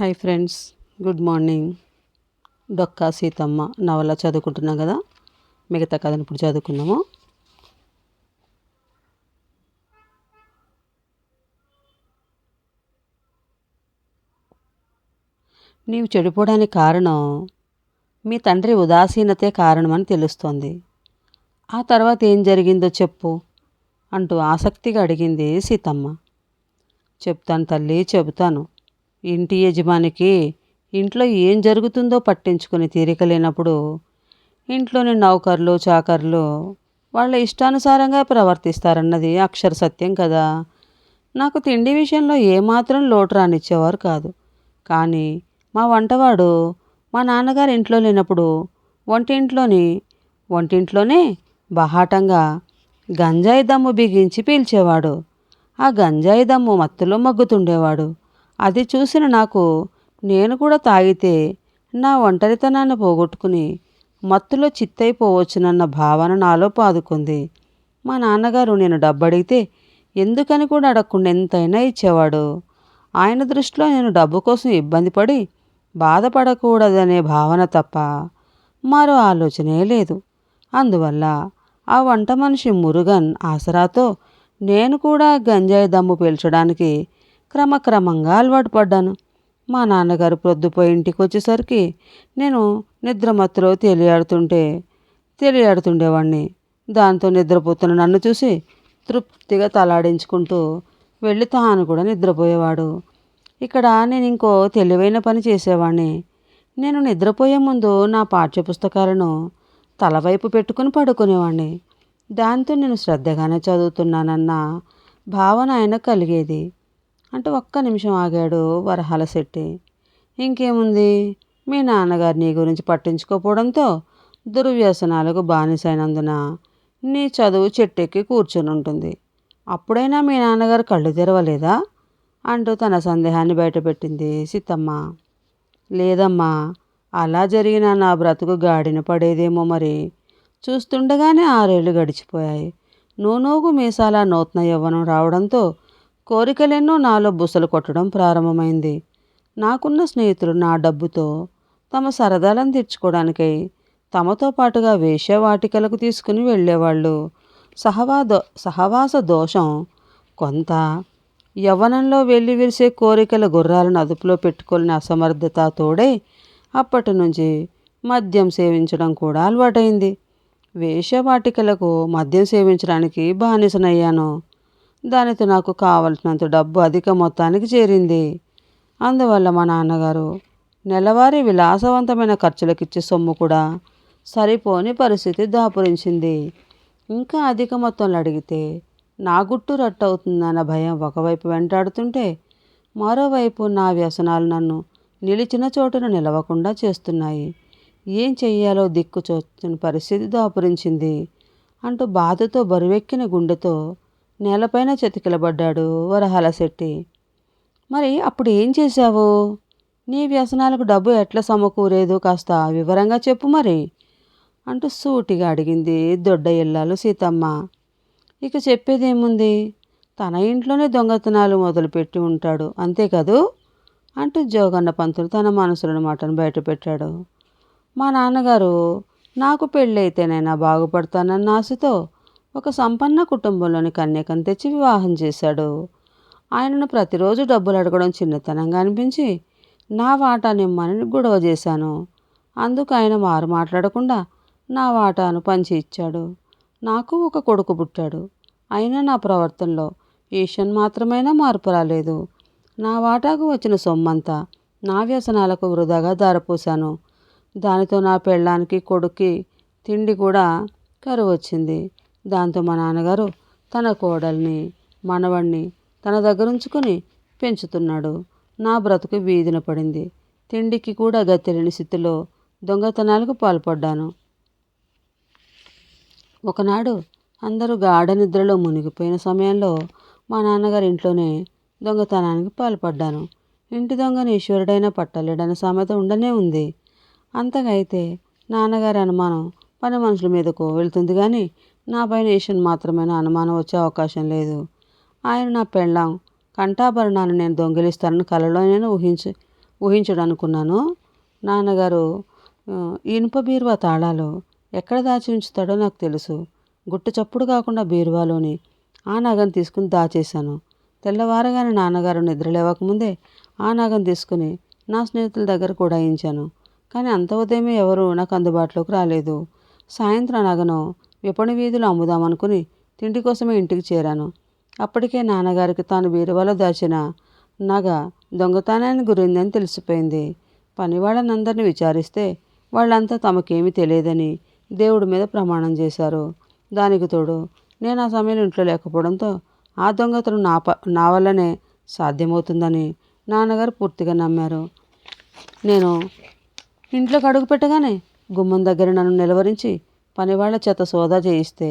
Hi friends good morning. Dokka Seethamma నవల చదువుకుంటున్నాం కదా? మిగతా కథను ఇప్పుడు చదువుకుందాము. నీవు చెడిపోవడానికి కారణం మీ తండ్రి ఉదాసీనతే కారణమని తెలుస్తోంది. ఆ తర్వాత ఏం జరిగిందో చెప్పు అంటూ ఆసక్తిగా అడిగింది సీతమ్మ. చెప్తాను తల్లి చెబుతాను. ఇంటి యజమానికి ఇంట్లో ఏం జరుగుతుందో పట్టించుకుని తీరిక లేనప్పుడు ఇంట్లోని నౌకర్లు చాకర్లు వాళ్ళ ఇష్టానుసారంగా ప్రవర్తిస్తారన్నది అక్షర సత్యం కదా. నాకు తిండి విషయంలో ఏమాత్రం లోటు రానిచ్చేవారు కాదు. కానీ మా వంటవాడు మా నాన్నగారు ఇంట్లో లేనప్పుడు వంటింట్లోని వంటింట్లోనే బహాటంగా గంజాయి దమ్ము బిగించి పీల్చేవాడు. ఆ గంజాయి దమ్ము మత్తులో మగ్గుతుండేవాడు. అది చూసిన నాకు నేను కూడా తాగితే నా ఒంటరితనాన్ని పోగొట్టుకుని మత్తులో చిత్తైపోవచ్చునన్న భావన నాలో పాదుకుంది. మా నాన్నగారు నేను డబ్బడిగితే ఎందుకని కూడా అడగకుండా ఎంతైనా ఇచ్చేవాడు. ఆయన దృష్టిలో నేను డబ్బు కోసం ఇబ్బంది పడి బాధపడకూడదనే భావన తప్ప మరో ఆలోచనే లేదు. అందువల్ల ఆ వంట మనిషి మురుగన్ ఆసరాతో నేను కూడా గంజాయి దమ్ము పీల్చడానికి క్రమక్రమంగా అలవాటు పడ్డాను. మా నాన్నగారు ప్రొద్దుపోయి ఇంటికి వచ్చేసరికి నేను నిద్రమత్తులో తేలియాడుతుంటే తేలియాడుతుండేవాడిని దాంతో నిద్రపోతున్న నన్ను చూసి తృప్తిగా తలాడించుకుంటూ వెళ్ళి తాను కూడా నిద్రపోయేవాడు. ఇక్కడ నేను ఇంకో తెలివైన పని చేసేవాడిని నేను నిద్రపోయే ముందు నా పాఠ్యపుస్తకాలను తలవైపు పెట్టుకుని పడుకునేవాడిని దాంతో నేను శ్రద్ధగానే చదువుతున్నానన్న భావన ఆయన కలిగేది. అంటే ఒక్క నిమిషం ఆగాడు వరహాల శెట్టి. ఇంకేముంది? మీ నాన్నగారు నీ గురించి పట్టించుకోపోవడంతో దుర్వ్యసనాలకు బానిసైనందున నీ చదువు చెట్టెక్కి కూర్చుని ఉంటుంది. అప్పుడైనా మీ నాన్నగారు కళ్ళు తెరవలేదా? అంటూ తన సందేహాన్ని బయటపెట్టింది సీతమ్మ. లేదమ్మా అలా జరిగిన నా బ్రతుకు గాడిన పడేదేమో మరి. చూస్తుండగానే ఆరేళ్ళు గడిచిపోయాయి. నూనూగు మీసాల నూతన యవ్వనం రావడంతో కోరికలెన్నో నాలో బుసలు కొట్టడం ప్రారంభమైంది. నాకున్న స్నేహితులు నా డబ్బుతో తమ సరదాలను తీర్చుకోవడానికై తమతో పాటుగా వేశ్యవాటికలకు తీసుకుని వెళ్ళేవాళ్ళు. సహవాదో సహవాస దోషం కొంత. యవ్వనంలో వెళ్ళి విరిసే కోరికల గుర్రాలను అదుపులో పెట్టుకోలేని అసమర్థత తోడై అప్పటి నుంచి మద్యం సేవించడం కూడా అలవాటైంది. వేశ్యవాటికలకు మద్యం సేవించడానికి బానిసనయ్యాను. దానితో నాకు కావలసినంత డబ్బు అధిక మొత్తానికి చేరింది. అందువల్ల మా నాన్నగారు నెలవారీ విలాసవంతమైన ఖర్చులకిచ్చే సొమ్ము కూడా సరిపోని పరిస్థితి దాపురించింది. ఇంకా అధిక మొత్తంలో అడిగితే నా గుట్టు రట్టవుతుందన్న భయం ఒకవైపు వెంటాడుతుంటే మరోవైపు నా వ్యసనాలు నన్ను నిలిచిన చోటున నిలవకుండా చేస్తున్నాయి. ఏం చెయ్యాలో దిక్కు చూస్తున్న పరిస్థితి దాపురించింది. అంటూ బాధతో బరువెక్కిన గుండెతో నేలపైన చతికిలబడ్డాడు వరహాల శెట్టి. మరి అప్పుడు ఏం చేశావు? నీ వ్యసనాలకు డబ్బు ఎట్లా సమకూరేదు కాస్త వివరంగా చెప్పు మరి అంటూ సూటిగా అడిగింది దొడ్డ ఇల్లాలు సీతమ్మ. ఇక చెప్పేదేముంది? తన ఇంట్లోనే దొంగతనాలు మొదలుపెట్టి ఉంటాడు అంతే కదూ? అంటూ జోగన్న పంతులు తన మనసులోని మాటను బయటపెట్టాడు. మా నాన్నగారు నాకు పెళ్ళైతేనైనా బాగుపడతానన్న ఆశతో ఒక సంపన్న కుటుంబంలోని కన్యకను తెచ్చి వివాహం చేశాడు. ఆయనను ప్రతిరోజు డబ్బులు అడగడం చిన్నతనంగా అనిపించి నా వాటా నిమ్మని గొడవ చేశాను. అందుకు ఆయన మారు మాట్లాడకుండా నా వాటాను పంచి ఇచ్చాడు. నాకు ఒక కొడుకు పుట్టాడు. అయినా నా ప్రవర్తనలో ఈషన్ మాత్రమైనా మార్పు రాలేదు. నా వాటాకు వచ్చిన సొమ్మంతా నా వ్యసనాలకు వృధాగా దారపోశాను. దానితో నా పెళ్ళానికి కొడుక్కి తిండి కూడా కరువు వచ్చింది దాంతో మా నాన్నగారు తన కోడల్ని మనవణ్ణి తన దగ్గర ఉంచుకొని పెంచుతున్నాడు. నా బ్రతుకు వీధిన పడింది. తిండికి కూడా గతిలేని స్థితిలో దొంగతనాలకు పాల్పడ్డాను. ఒకనాడు అందరూ గాఢ నిద్రలో మునిగిపోయిన సమయంలో మా నాన్నగారి ఇంట్లోనే దొంగతనానికి పాల్పడ్డాను. ఇంటి దొంగని ఈశ్వరుడైన పట్టలేడన్న సామెత ఉండనే ఉంది. అంతకైతే నాన్నగారి అనుమానం పని మనుషుల మీదకు వెళ్తుంది కానీ నా పైన ఈషన్ మాత్రమైన అనుమానం వచ్చే అవకాశం లేదు. ఆయన నా పెళ్ళాం. కంఠాభరణాన్ని నేను దొంగిలిస్తానని కలలో నేను ఊహించు ఊహించడం అనుకున్నాను నాన్నగారు ఇనుప బీరువా తాళాలు ఎక్కడ దాచి ఉంచుతాడో నాకు తెలుసు. గుట్టు చప్పుడు కాకుండా బీరువాలోని ఆ నగను తీసుకుని దాచేశాను. తెల్లవారగానే నాన్నగారు నిద్రలేవకముందే ఆ నగను తీసుకుని నా స్నేహితుల దగ్గర కూడా ఇచ్చాను కానీ అంత ఉదయమే ఎవరు నాకు అందుబాటులోకి రాలేదు. సాయంత్రం నగను విపణి వీధిలో అమ్ముదామనుకుని తిండి కోసమే ఇంటికి చేరాను. అప్పటికే నాన్నగారికి తాను బీరువాలో దాచిన నగ దొంగతనానికి గురైందని తెలిసిపోయింది. పని అందరినీ విచారిస్తే వాళ్ళంతా తమకేమీ తెలియదని దేవుడి మీద ప్రమాణం చేశారు. దానికి తోడు నేను ఆ సమయంలో ఇంట్లో లేకపోవడంతో ఆ దొంగతనం నా ప నా వల్లనే సాధ్యమవుతుందని నాన్నగారు పూర్తిగా నమ్మారు. నేను ఇంట్లోకి అడుగు పెట్టగానే గుమ్మం దగ్గర నన్ను నిలవరించి పనివాళ్ళ చేత సోదా చేయిస్తే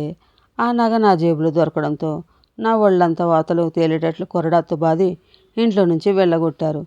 ఆ నగ నా జేబులో దొరకడంతో నా ఒళ్ళంతా వాతలు తేలేటట్లు కొరడాతో బాది ఇంట్లో నుంచి వెళ్ళగొట్టారు.